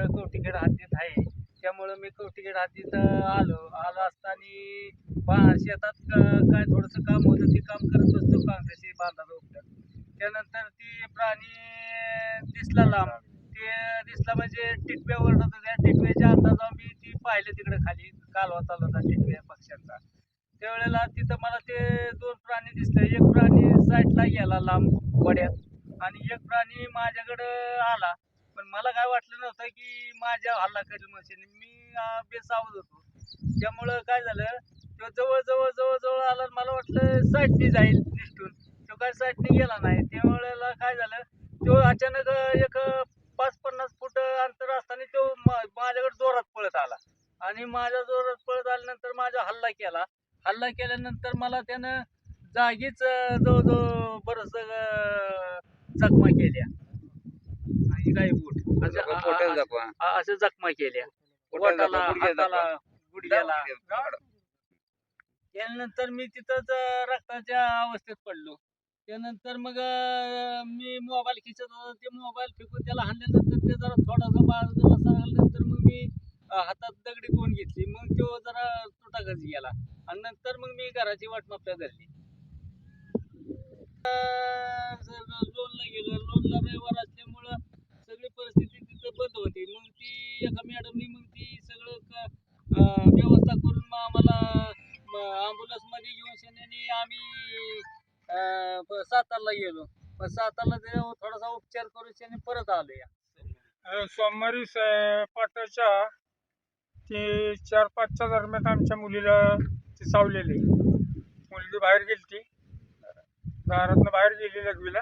माझं क्षेत्र हद्दीत आहे. त्यामुळं मी कवठीखेड हद्दीत आलो. आलो असताना बा शेतात काय थोडंसं काम होतं ते काम करत असतो काँग्रेसची बांधाचा उपटं त्यानंतर ती प्राणी दिसला लांब. ते दिसला म्हणजे टिटव्या ओरडत होत्या टिटव्याच्या अंदाजावर मी ती पाहिलं तिकडे खाली. कालवा चालू होता टिटव्या पक्ष्यांचा. त्यावेळेला तिथं मला ते दोन प्राणी दिसले. एक प्राणी साईडला गेला लांब वड्यात आणि एक प्राणी माझ्याकडं आला. पण मला काय वाटलं नव्हतं की माझ्या हल्ला करेल मशीन मी अं, बेसावत होतो. त्यामुळं काय झालं तो जवळ जवळ जवळ जवळ आला आणि मला वाटलं साईडने जाईल निष्ठून. तो काय साईडने गेला नाही. त्यावेळेला काय झालं तो अचानक अं, एक अं, पाच पन्नास फूट अंतर असताना तो मा- माझ्याकडे जोरात पळत आला. आणि माझ्या जोरात पळत आल्यानंतर माझा हल्ला केला. हल्ला केल्यानंतर मला त्यानं जागीच अं, जवळजवळ बरंच चकमा केल्या. काही बूट अशा जखमा पोटाला केल्या. पोटाला पोटाला जखमा, गुडघ्याला हाताला जखमा. गुडघ्याला गाड. त्यानंतर मी तिथंच अं, रक्ताच्या अवस्थेत पडलो. त्यानंतर मग अं, मी मोबाईल खिचत होतो. ते मोबाईल फेकून त्याला हाणल्यानंतर ते जरा थोडासा बाजूला सरकल्यानंतर मग मी अं, हातात दगडी कोण घेतली? मग तो जरा तुटाकच गेला. आणि नंतर मग मी घराची वाट मापल्या धरली. अं, ज- लोणला गेलो. लोणला रविवार असल्यामुळं परिस्थिती तिथं बंद होती. मग ती एका मॅडमनी मग ती सगळं का अं, व्यवस्था करून मग आम्हाला ॲम्ब्युलन्समध्ये घेऊन शेण्याने आम्ही अं, प- सातारला गेलो. पण सातारला गेल्यावर थोडासा उपचार करून शेणे परत आलो या. अ, सोमवारी स- पाटाच्या ते चार पाचच्या दरम्यान आमच्या मुलीला ते सावलेले. मुलगी बाहेर गेली ती दारातनं बाहेर गेली लघवीला.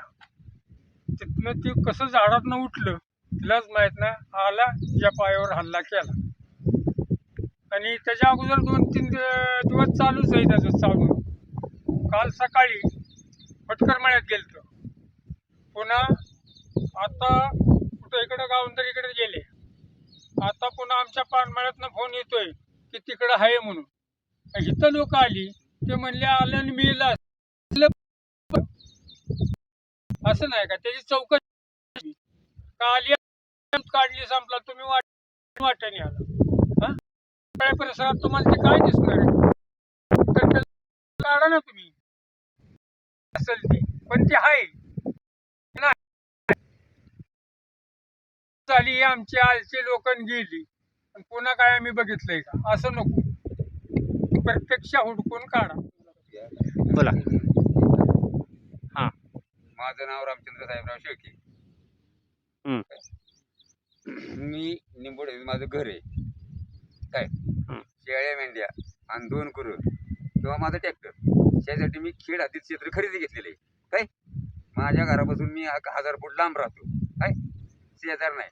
तिथनं ती कसं झाडातनं उठलं तिलाच माहीत ना आला या पायावर हल्ला केला. आणि त्याच्या अगोदर दोन तीन दिवस चालूच आहे त्याचं चालू. काल सकाळी फटकर मळ्यात गेलतो. पुन्हा आता कुठं इकडं गावून तर इकडे गेले. आता पुन्हा आमच्या पानमळ्यातनं फोन येतोय की तिकडं आहे म्हणून. इथं लोक आली ते म्हणले आलं आणि मी असं. नाही का? त्याची चौकशी. का आली काढली संपला तुम्ही वाट वाट्याने आला. हा? परिसरात तुम्हाला ते काय दिसणार आहे? तर काढा ना तुम्ही. असेल ती. पण ती आहे. झाली आमची आलची लोक गेली. आणि पुन्हा काय आम्ही बघितलंय का? असं नको. प्रत्यक्ष हुडकून काढा. बोला. माझं नाव रामचंद्र साहेबराव शेळके. मी निंबोडे माझं घर आहे. काय. शेळ्या मेंढ्या आणि दोन कुरं किंवा माझं ट्रॅक्टर त्यासाठी मी खेड हद्दीत क्षेत्र खरेदी घेतलेले. काय? माझ्या घरापासून मी एक हजार फूट लांब राहतो. काय? शेजार नाही.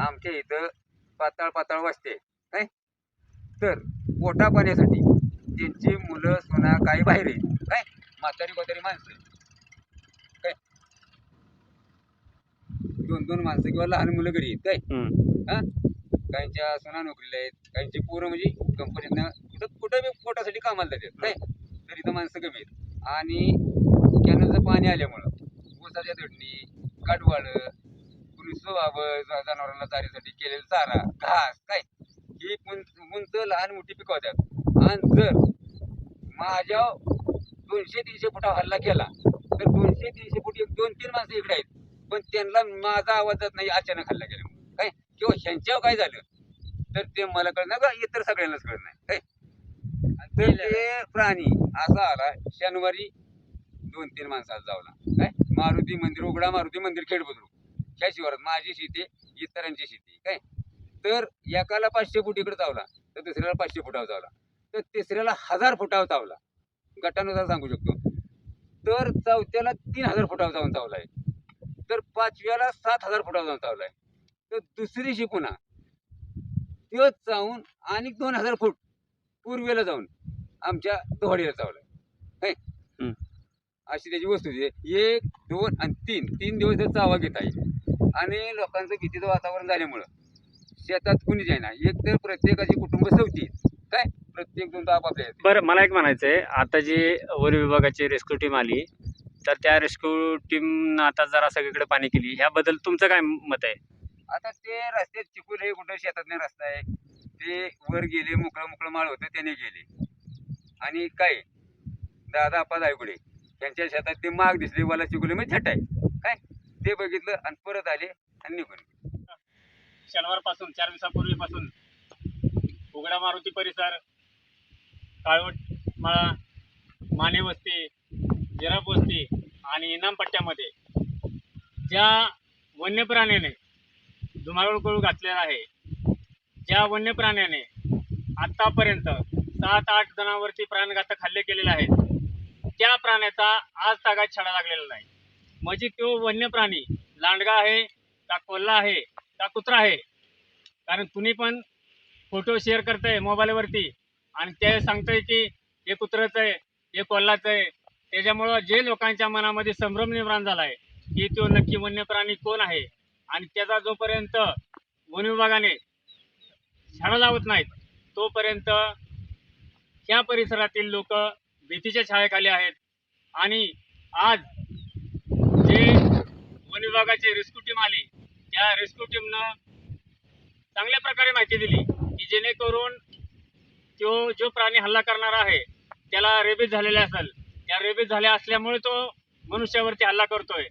आमच्या इथं पाताळ पाताळ वाजते काय? तर पोटा पाण्यासाठी त्यांची मुलं सुना काही बाहेर आहे काय? म्हातारी म्हातारी माणसं आहे. काय दोन दोन माणसं किंवा लहान मुलं घरी आहेत काय? हा? काहींच्या सुना नोकरीला आहेत काहींची पोरं म्हणजे कंपनीतनं कुठं कुठं बी पोटासाठी कामाला जातात काय? तरी तर माणसं कमी आहेत. आणि कॅनलचं पाणी आल्यामुळं ऊसाच्या दडणी काटवाळं कुणी ज- जनावरांना चारीसाठी केलेला चारा घास काय? ही उंच उंच लहान मोठी पिकवतात आणि जर माझ्या दोनशे तीनशे फुटा हल्ला केला तर दोनशे तीनशे फूट एक दोन तीन माणसं इकडे आहेत. पण त्यांना माझा आवाज जात नाही अचानक हल्ला केल्यामुळे काय? किंवा ह्यांच्यावर काय झालं? तर ते मला नाही का? इतर सगळ्यांनाच कळत नाही. काय? तर ते प्राणी असा आला शनिवारी दोन तीन माणसाला जावला. काय? मारुती मंदिर उघडा मारुती मंदिर खेड बुद्रुक ह्या शिवारात माझी शेती आहे, इतरांची शेती. आहे, काय? तर एकाला पाचशे फूट इकडे चावला तर दुसऱ्याला पाचशे फुटावर चावला. तर तिसऱ्याला हजार फुटावर चावला. गटानुसार सांगू शकतो. तर चौथ्याला तीन हजार फुटावर जाऊन चावलाय तर पाचव्याला सात हजार जाऊन चावलाय. तर दुसरी शि पुन्हा त्यो चावून आणि दोन हजार फूट पूर्वेला जाऊन आमच्या दोहडीला चावलाय. अशी त्याची वस्तू एक दोन आणि तीन. तीन दिवस त्याचा चावा घेत आहे. आणि लोकांचं भीतीचं वातावरण झाल्यामुळं शेतात कुणी जाईना एक तर प्रत्येकाची कुटुंब सवती. काय? प्रत्येक जण आपापल्या. बरं मला एक म्हणायचं आहे आता जी वन विभागाची रेस्क्यू टीम आली तर त्या रेस्क्यू टीम आता जरा सगळीकडे पाणी केली. ह्याबद्दल तुमचं काय मत आहे? आता ते रस्त्यात चिकूल आहे कुठं शेतातले रस्ता आहे. ते वर गेले मोकळं मोकळं माळ होतं त्याने गेले. आणि काय? दादा आपा जायकडे त्यांच्या शेतात ते माग दिसले मला चिकुले मग छट आहे. काय? ते बघितलं आणि परत आले आणि निघून गेले. शनिवारपासून चार दिवसापूर्वीपासून उघडा मारुती परिसर काळवट मळा माने वस्ती जिराप वस्ती आणि इनाम पट्ट्यामध्ये ज्या वन्य प्राण्याने कळू घातलेला आहे ज्या वन्य प्राण्याने आत्तापर्यंत सात आठ जणांवरती प्राणघातक हल्ले केलेले आहेत त्या प्राण्याचा आज तागात छडा लागलेला नाही. म्हणजे तो वन्य प्राणी लांडगा आहे का कोल्हा आहे का कुत्रा आहे? कारण तुम्ही पण फोटो शेअर करताय मोबाईलवरती आणि ते सांगतंय की हे कुत्र्याचं आहे हे कोल्हाचं आहे त्याच्यामुळं जे लोकांच्या मनामध्ये संभ्रम निर्माण झाला आहे की तो नक्की वन्य प्राणी कोण आहे? आणि त्याचा जोपर्यंत वन विभागाने छाडा लावत नाहीत तोपर्यंत या परिसरातील लोक भीतीच्या छायेखाली आहेत. आणि आज जे वन विभागाची रेस्क्यू टीम आली त्या रेस्क्यू टीमनं चांगल्या प्रकारे माहिती दिली की जेणेकरून तो जो प्राणी हल्ला करणारा आहे त्याला रेबीज झालेला असेल. त्या रेबीज झाल्या असल्यामुळे तो मनुष्यावरती हल्ला करतोय.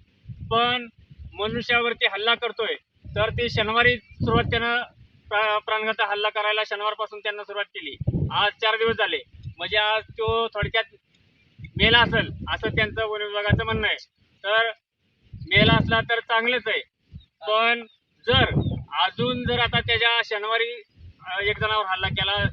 पण मनुष्यावरती हल्ला करतोय तर ती शनिवारी सुरुवात त्यानं प्रा- प्राणघात हल्ला करायला शनिवारपासून त्यांना सुरुवात केली. आज चार दिवस झाले. म्हणजे आज तो थोडक्यात मेला असेल असं त्यांचं वन विभागाचं म्हणणं आहे. तर मेला असला तर चांगलंच आहे. पण जर अजून जर आता त्याच्या शनिवारी एक जणावर हल्ला केला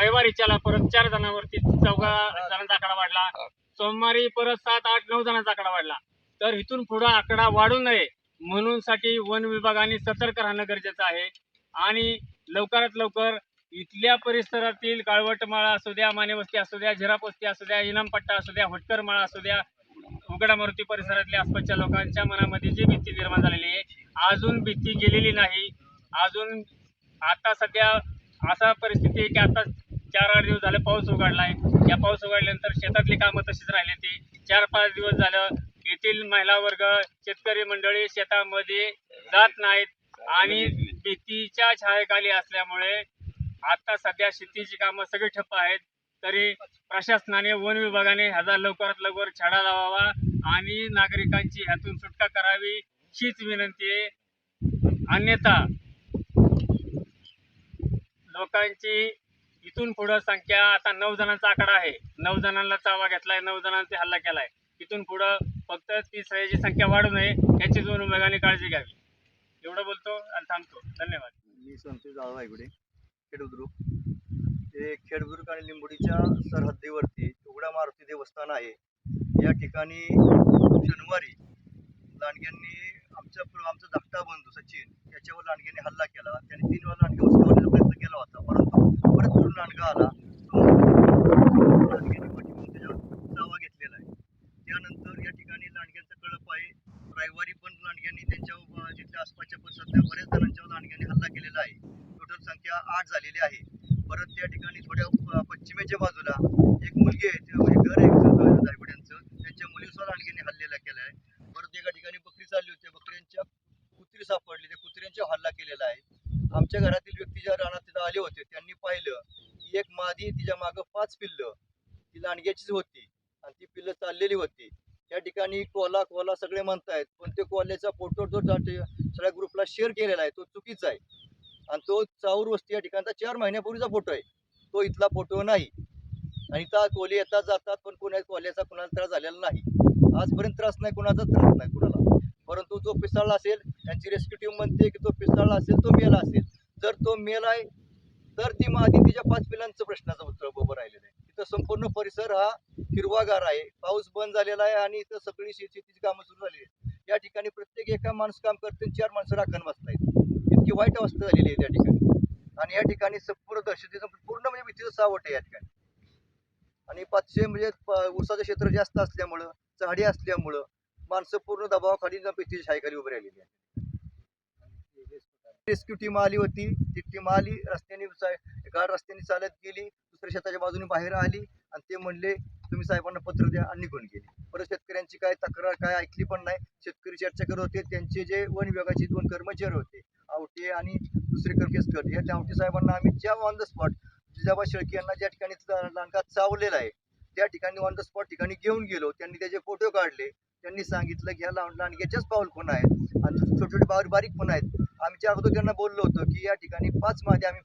रविवारी त्याला परत चार जणांवरती चौघा जणांचा आकडा वाढला सोमवारी परत सात आठ नऊ जणांचा आकडा वाढला. तर इथून पुढे आकडा वाढू नये म्हणून साठी वन विभागाने सतर्क राहणं गरजेचं आहे. आणि लवकरात लवकर इथल्या परिसरातील काळवटमाळा असू द्या मानेवस्ती असू द्या झिरापस्ती असू द्या इनामपट्टा असू द्या होटकरमाळा असू द्या उघडा मारुती परिसरातल्या आसपासच्या लोकांच्या मनामध्ये जी भीती निर्माण झालेली आहे अजून भीती गेलेली नाही. अजून आता सध्या असा परिस्थिती आहे की आता चार आठ दिवस झाले पाऊस उघडला आहे या पाऊस उघडल्यानंतर शेतातली कामं तशीच राहिली ती चार पाच दिवस झालं येथील महिला वर्ग शेतकरी मंडळी शेतामध्ये जात नाहीत आणि भीतीच्या छायेखाली असल्यामुळे आता सध्या शेतीची कामं सगळी ठप्प आहेत. तरी प्रशासनाने वन विभागाने ह्याचा लवकरात लवकर छडा लावावा आणि नागरिकांची ह्यातून सुटका करावी हीच विनंती आहे. अन्यथा लोकांची इथून पुढं संख्या आता नऊ जणांचा आकडा आहे. नऊ जणांना चावा घेतलाय नऊ जणांचा हल्ला केलाय. इथून पुढं फक्त ती याची संख्या वाढू नये याची दोन विभागाने काळजी घ्यावी. एवढं बोलतो आणि थांबतो. धन्यवाद. मी संतोष जाधव वायगुडे खेडबुद्रुक हे खेडबुद्रुक आणि लिंबोडीच्या सरहद्दीवरती उघडा मारुती देवस्थान आहे. या ठिकाणी शनिवारी लांडग्यांनी आमच्या पूर्व- आमचा धाकटा बंधू सचिन याच्यावर लांडग्याने हल्ला केला. त्याने तीन वेळा लांडगे उचलवण्याचा प्रयत्न केला होता. परंतु परत फिरून लांडगा आला. तो लांडग्याने पाठीमागून त्याच्यावर चावा घेतलेला आहे. त्यानंतर या ठिकाणी लांडग्यांचं कळप आहे. रविवारी पण लांडग्यांनी त्यांच्या जिथल्या आसपासच्या परिसरातल्या बऱ्याच जणांच्यावर लांडग्यांनी हल्ला केलेला आहे. टोटल संख्या आठ झालेली आहे. परत त्या ठिकाणी थोड्या अं, पश्चिमेच्या बाजूला एक मुलगी आहे. ते म्हणजे घर आहे जायवड्यांचं त्यांच्या मुलीसुद्धा लांडग्यांनी हल्लेला केला आहे परत एका ठिकाणी बकरी चालली होती. बकऱ्यांच्या कुत्री सापडली. त्या कुत्र्यांच्या हल्ला केलेला आहे. आमच्या घरातील व्यक्ती ज्या रानात तिथं आले होते त्यांनी पाहिलं की एक मादी तिच्या मागं पाच पिल्लं. ती लांडग्याचीच होती आणि ती पिल्लं चाललेली होती. त्या ठिकाणी कोला कोला सगळे म्हणतायत पण ते कोल्याचा फोटो जो सगळ्या ग्रुपला शेअर केलेला आहे. तो चुकीचा आहे. आणि तो चाऊर वस्ती या ठिकाणचा चार महिन्यापूर्वीचा फोटो आहे. तो इथला फोटो नाही. आणि त्या कोली येतात जातात पण कोणा कोल्याचा कुणाला त्रास झालेला नाही. आजपर्यंत त्रास नाही कुणाचा त्रास नाही कुणाला. परंतु जो पिसाळला असेल त्यांची रेस्क्यू टीम म्हणते की तो पिसाळला असेल तो मेला असेल. जर तो मेला आहे तर ती मादी तिच्या पाच पिलांचं प्रश्नाचं उत्तर उभं राहिलेलं आहे. तिथं संपूर्ण परिसर हा हिरवागार आहे. पाऊस बंद झालेला आहे आणि इथं सगळी शेतीची कामं सुरू झाली आहेत. या ठिकाणी प्रत्येक एका माणूस काम करते आणि चार माणसं राखण बसतायत. इतकी वाईट अवस्था झालेली आहे त्या ठिकाणी. आणि या ठिकाणी संपूर्ण दहशतीचं पूर्ण म्हणजे भीतीचं सावट आहे या ठिकाणी. आणि पाचशे म्हणजे ऊसाचं क्षेत्र जास्त असल्यामुळं झाडी असल्यामुळं माणसं पूर्ण दबावाखाली न भीतीच्या उभी राहिलेली आहे रेस्क्यू टीम आली होती. ती टीम आली रस्त्याने चा- गाड रस्त्याने चालत गेली दुसऱ्या शेताच्या बाजूने बाहेर आली आणि ते म्हणले तुम्ही साहेबांना पत्र द्या आणि निघून गेले. परत शेतकऱ्यांची काय तक्रार काय ऐकली पण नाही. शेतकरी चर्चा करत होते. त्यांचे जे वन विभागाचे दोन कर्मचारी होते आवटे आणि दुसरे कर्केसकर या त्या आवटे साहेबांना आम्ही ज्या on the spot Jijaba Shelke यांना ज्या ठिकाणी लांडगा चावलेला आहे त्या ठिकाणी ऑन द स्पॉट ठिकाणी घेऊन गेलो. त्यांनी त्याचे फोटो काढले. त्यांनी सांगितलं की ह्या लांड लांडग्याच्याच पाऊल खून आहेत? आणि छोटे छोटे बारीक बारीक पण आहेत? आम्ही त्या अगोदर त्यांना बोललो होतो की या ठिकाणी पाच मादी आम्ही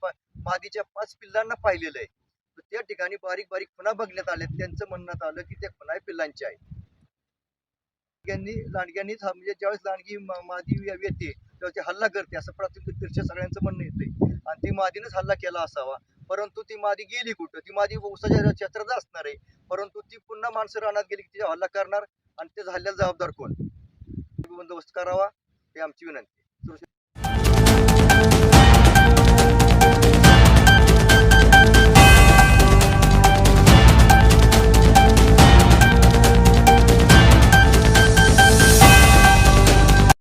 मादीच्या पाच पिल्लांना पाहिलेलं आहे. तर त्या ठिकाणी बारीक बारीक खुणा बघण्यात आल्या त्यांचं म्हणण्यात आलं की त्या खुणा पिल्लांच्या आहेत. लांडग्यांनी लांडग्यांनीच म्हणजे ज्यावेळेस लांडगी मादी येते तेव्हा ती हल्ला करते असं प्राथमिक सगळ्यांचं म्हणणं येते आणि ती मादीनेच हल्ला केला असावा. परंतु ती मादी गेली कुठं? ती मादी उसाच्या क्षेत्रात असणार आहे. परंतु ती पुन्हा माणसं रानात गेली की तिचा हल्ला करणार आणि ते हल्ल्याला जबाबदार कोण? बंदोबस्त करावा ही आमची विनंती